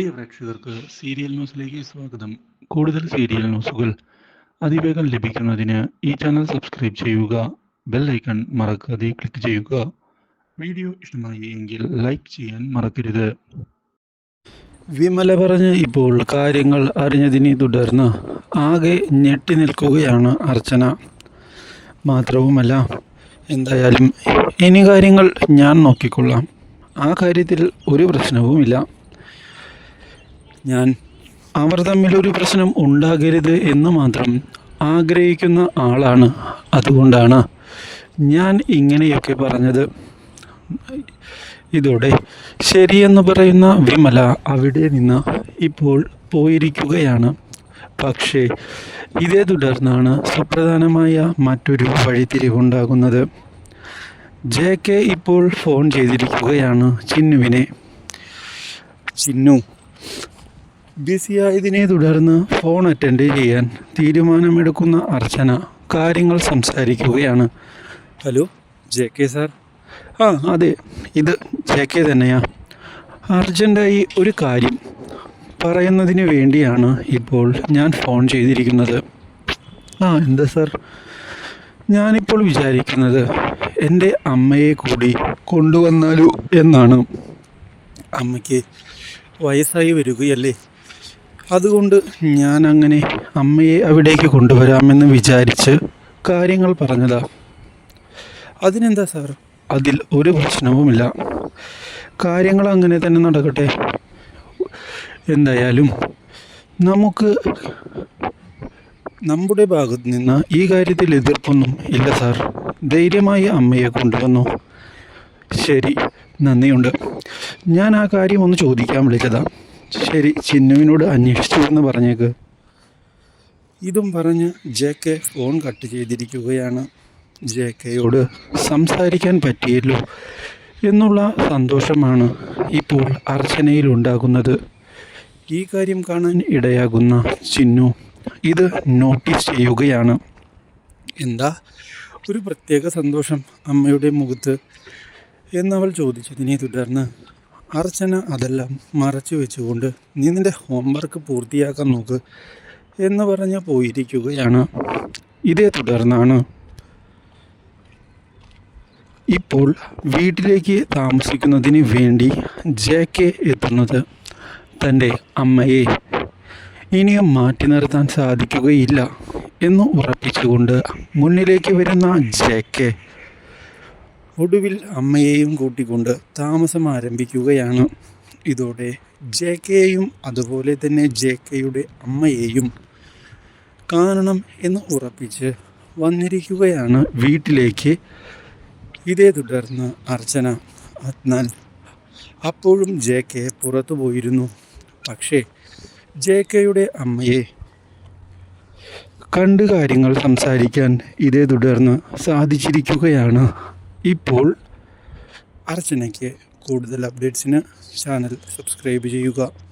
പ്രിയ പ്രേക്ഷകർക്ക് സീരിയൽ ന്യൂസിലേക്ക് സ്വാഗതം. കൂടുതൽ സീരിയൽ ന്യൂസുകൾ അതിവേഗം ലഭിക്കുന്നതിന് ഈ ചാനൽ സബ്സ്ക്രൈബ് ചെയ്യുക ബെൽ ഐക്കൺ മറക്കാതെ ക്ലിക്ക് ചെയ്യുക. വീഡിയോ ഇഷ്ടമായി എങ്കിൽ ലൈക്ക് ചെയ്യാൻ മറക്കരുത്. വിമല പറഞ്ഞ് ഇപ്പോൾ കാര്യങ്ങൾ അറിഞ്ഞതിനെ തുടർന്ന് ആകെ ഞെട്ടി നിൽക്കുകയാണ് അർച്ചന. മാത്രവുമല്ല എന്തായാലും ഇനി കാര്യങ്ങൾ ഞാൻ നോക്കിക്കൊള്ളാം. ആ കാര്യത്തിൽ ഒരു പ്രശ്നവുമില്ല. ഞാൻ. അവർ തമ്മിലൊരു പ്രശ്നം ഉണ്ടാകരുത് എന്ന് മാത്രം ആഗ്രഹിക്കുന്ന ആളാണ് അതുകൊണ്ടാണ് ഞാൻ ഇങ്ങനെയൊക്കെ പറഞ്ഞത്. ഇതോടെ ശരിയെന്ന് പറയുന്ന വിമല അവിടെ നിന്ന് ഇപ്പോൾ പോയിരിക്കുകയാണ്. പക്ഷേ ഇതേ തുടർന്നാണ് സുപ്രധാനമായ മറ്റൊരു വഴിത്തിരിവുണ്ടാകുന്നത്. ജെ കെ ഇപ്പോൾ ഫോൺ ചെയ്തിരിക്കുകയാണ് ചിന്നുവിനെ. ചിന്നു ബിസിയായതിനെ തുടർന്ന് ഫോൺ അറ്റൻഡ് ചെയ്യാൻ തീരുമാനമെടുക്കുന്ന അർച്ചന കാര്യങ്ങൾ സംസാരിക്കുകയാണ്. Hello J K sir? ആ അതെ ഇത് ജെ കെ തന്നെയാ. അർജന്റായി ഒരു കാര്യം പറയുന്നതിന് വേണ്ടിയാണ് ഇപ്പോൾ ഞാൻ ഫോൺ ചെയ്തിരിക്കുന്നത്. ആ എന്താ സാർ? ഞാനിപ്പോൾ വിചാരിക്കുന്നത് എന്റെ അമ്മയെ കൂടി കൊണ്ടുവന്നാലോ എന്നാണ്. അമ്മയ്ക്ക് വയസ്സായി വരികയല്ലേ? അതുകൊണ്ട് ഞാൻ അങ്ങനെ അമ്മയെ അവിടേക്ക് കൊണ്ടുവരാമെന്ന് വിചാരിച്ച് കാര്യങ്ങൾ പറഞ്ഞതാ. അതിനെന്താ സാർ? അതിൽ ഒരു പ്രശ്നവുമില്ല. കാര്യങ്ങൾ അങ്ങനെ തന്നെ നടക്കട്ടെ. എന്തായാലും നമുക്ക് നമ്മുടെ ഭാഗത്ത് നിന്ന് ഈ കാര്യത്തിൽ എതിർപ്പൊന്നും ഇല്ല സാർ. ധൈര്യമായി അമ്മയെ കൊണ്ടുവന്നു. ശരി നന്ദിയുണ്ട്. ഞാൻ ആ കാര്യം ഒന്ന് ചോദിക്കാൻ വിളിച്ചതാ. ശരി ചിന്നുവിനോട് അന്വേഷിച്ചു എന്ന് പറഞ്ഞേക്ക്. ഇതും പറഞ്ഞ് ജെ കെ ഫോൺ കട്ട് ചെയ്തിരിക്കുകയാണ്. ജെ കെയോട് സംസാരിക്കാൻ പറ്റിയല്ലോ എന്നുള്ള സന്തോഷമാണ് ഇപ്പോൾ അർച്ചനയിൽ ഉണ്ടാകുന്നത് ഈ കാര്യം കാണാൻ ഇടയാകുന്ന ചിന്നു ഇത് നോട്ടീസ് ചെയ്യുകയാണ്. എന്താ? ഒരു പ്രത്യേക സന്തോഷം അമ്മയുടെ മുഖത്ത് എന്നവൾ ചോദിച്ചതിനെ തുടർന്ന് അർച്ചന അതെല്ലാം മറച്ചു വെച്ചുകൊണ്ട് നീ നിന്റെ ഹോംവർക്ക് പൂർത്തിയാക്കാൻ നോക്ക് എന്ന് പറഞ്ഞ് പോയിരിക്കുകയാണ്. ഇതേ തുടർന്നാണ് ഇപ്പോൾ വീട്ടിലേക്ക് താമസിക്കുന്നതിന് വേണ്ടി ജെ കെ എത്തുന്നത് തന്റെ അമ്മയെ. ഇനിയും മാറ്റി നിർത്താൻ സാധിക്കുകയില്ല എന്ന് ഉറപ്പിച്ചുകൊണ്ട് മുന്നിലേക്ക് വരുന്ന ജെ കെ ഒടുവിൽ അമ്മയെയും കൂട്ടിക്കൊണ്ട് താമസം ആരംഭിക്കുകയാണ്. ഇതോടെ ജെ കെയും അതുപോലെ തന്നെ ജെ കെയുടെ അമ്മയെയും കാണണം എന്ന് ഉറപ്പിച്ച് വന്നിരിക്കുകയാണ് വീട്ടിലേക്ക്. ഇതേ തുടർന്ന് അർച്ചന എന്നാൽ അപ്പോഴും ജെ കെ പുറത്തു പോയിരുന്നു. പക്ഷേ ജെ കെയുടെ അമ്മയെ കണ്ട് കാര്യങ്ങൾ സംസാരിക്കാൻ ഇതേ തുടർന്ന് സാധിച്ചിരിക്കുകയാണ്. ഇപ്പോൾ അർച്ചനയ്ക്ക് കൂടുതൽ അപ്ഡേറ്റ്സിന് ചാനൽ സബ്സ്ക്രൈബ് ചെയ്യുക.